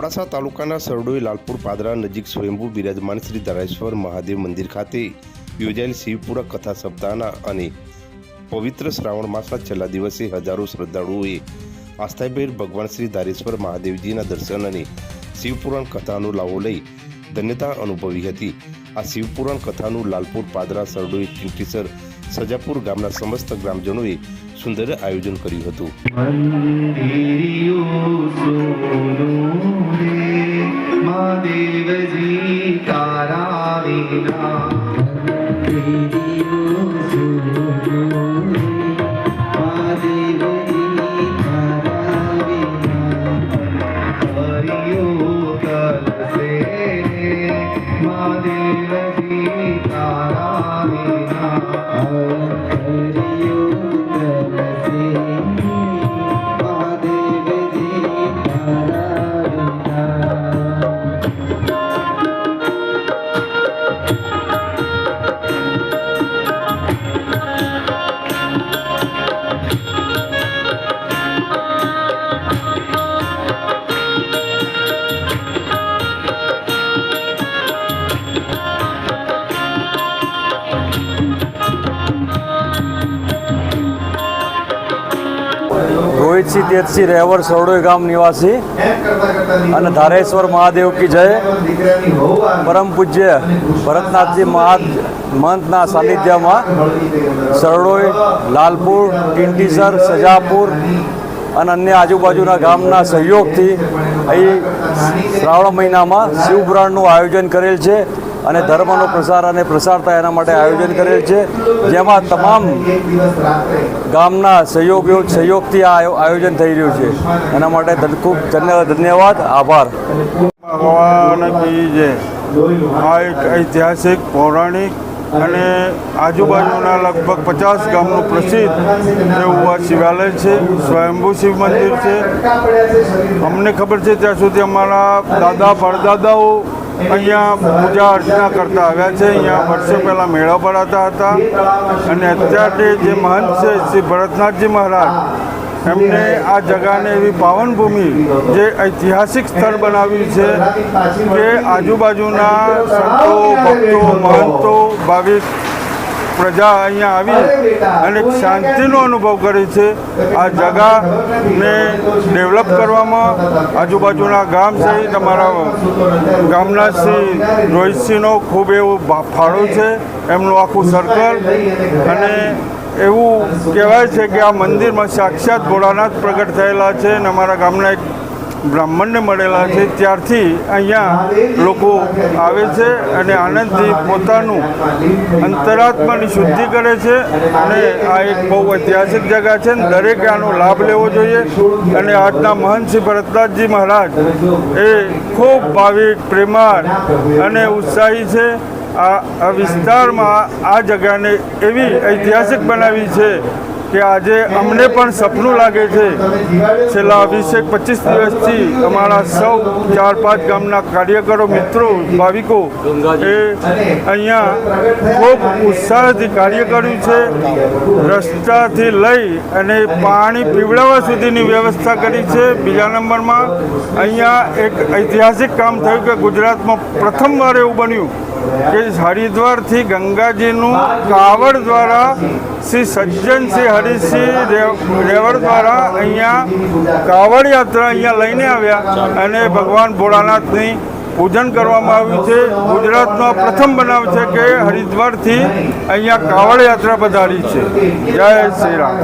મોડાસા તાલુકાના સરડોઈ લાલપુર પાદરા નજીક સ્વયંભૂ બિરાજમાન શ્રી ધરાશ્વર મહાદેવ મંદિર ખાતે યોજાયેલ શિવપુરા કથા સપ્તાહના અને પવિત્ર શ્રાવણ માસના છેલ્લા દિવસે હજારો શ્રદ્ધાળુઓએ આસ્થાભેર ભગવાન શ્રી ધારેશ્વર મહાદેવજીના દર્શન અને શિવપુરાણ કથાનો લાવો લઈ ધન્યતા અનુભવી હતી. આ શિવપુરાણ કથાનું લાલપુર પાદરા સરડોઈ ટીંટીસર સજાપુર ગામના સમસ્ત ગ્રામજનોએ સુંદર આયોજન કર્યું હતું. તારા વિના. રોહિતસિંહ તેજસિંહ રહેવર સરડોઈ ગામ નિવાસી અને ધારેશ્વર મહાદેવ કી જય. પરમ પૂજ્ય ભરતનાથજી મહા મહંતના સાનિધ્યમાં સરડોઈ, લાલપુર, ટીંટીસર, સજાપુર અને અન્ય આજુબાજુના ગામના સહયોગથી અહીં શ્રાવણ મહિનામાં શિવપુરાણનું આયોજન કરેલ છે. અને ધર્મનો પ્રસાર અને પ્રસાર થાય એના માટે આયોજન કરેલ છે. જેમાં તમામ ગામના સહયોગીઓ, સહયોગથી આ આયો- આયોજન થઈ રહ્યું છે. એના માટે ખૂબ ધન્ય- ધન્યવાદ, આભાર. ભગવાન કી આ એક ઐતિહાસિક, પૌરાણિક અને આજુબાજુના લગભગ પચાસ ગામનું પ્રસિદ્ધ એવું આ શિવાલય છે, સ્વયંભૂ શિવ મંદિર છે. અમને ખબર છે, ત્યાં સુધી અમારા દાદા, પરદાદાઓ અહીંયા પૂજા અર્ચના કરતા આવ્યા છે. અહીંયા વર્ષો પહેલાં મેળા ભરાતા હતા. અને અત્યારે જે મહંત છે, શ્રી ભરતનાથજી મહારાજ, એમને આ જગાને એવી પાવન ભૂમિ જે ઐતિહાસિક સ્થળ બનાવ્યું છે કે આજુબાજુના સંતો, ભક્તો, મહંતો, ભાવિક પ્રજા અહીંયા આવી અને શાંતિનો અનુભવ કરે છે. આ જગાને ડેવલપ કરવામાં આજુબાજુના ગામ સહિત અમારા ગામના શ્રી રોહિતસિંહનો ખૂબ એવો ફાળો છે. એમનું આખું સર્કલ અને એવું કહેવાય છે કે આ મંદિરમાં સાક્ષાત ભોળાનાથ પ્રગટ થયેલા છે અને અમારા ગામના એક બ્રાહ્મણને મળેલા છે. ત્યારથી અહીંયા લોકો આવે છે અને આનંદથી પોતાનું અંતરાત્માની શુદ્ધિ કરે છે. અને આ એક બહુ ઐતિહાસિક જગા છે ને દરેકે આનો લાભ લેવો જોઈએ. અને આજના મહંત શ્રી ભરતનાથજી મહારાજ એ ખૂબ ભાવિક, પ્રેમાળ અને ઉત્સાહી છે. આ વિસ્તારમાં આ જગાને એવી ઐતિહાસિક બનાવી છે કે આજે અમને પણ સપનું લાગે છે. છેલ્લા વીસેક પચીસ દિવસથી અમારા સૌ ચાર પાંચ ગામના કાર્યકરો, મિત્રો, ભાવિકો, એ અહીંયા ખૂબ ઉત્સાહથી કાર્ય કર્યું છે. રસ્તાથી લઈ અને પાણી પીવડાવવા સુધીની વ્યવસ્થા કરી છે. બીજા નંબરમાં અહીંયા એક ઐતિહાસિક કામ થયું કે ગુજરાતમાં પ્રથમવાર એવું બન્યું. કે હરિદ્વારથી ગંગાજીનું કાવડ દ્વારા શ્રી સજ્જનસિંહ હરિસિંહ રેવર દ્વારા અહીંયા કાવડ યાત્રા અહીંયા લઈને આવ્યા અને ભગવાન ભોળાનાથની પૂજન કરવામાં આવ્યું છે. ગુજરાતનો પ્રથમ બનાવ છે કે હરિદ્વારથી અહીંયા કાવડ યાત્રા પધારી છે. જય શ્રી રામ.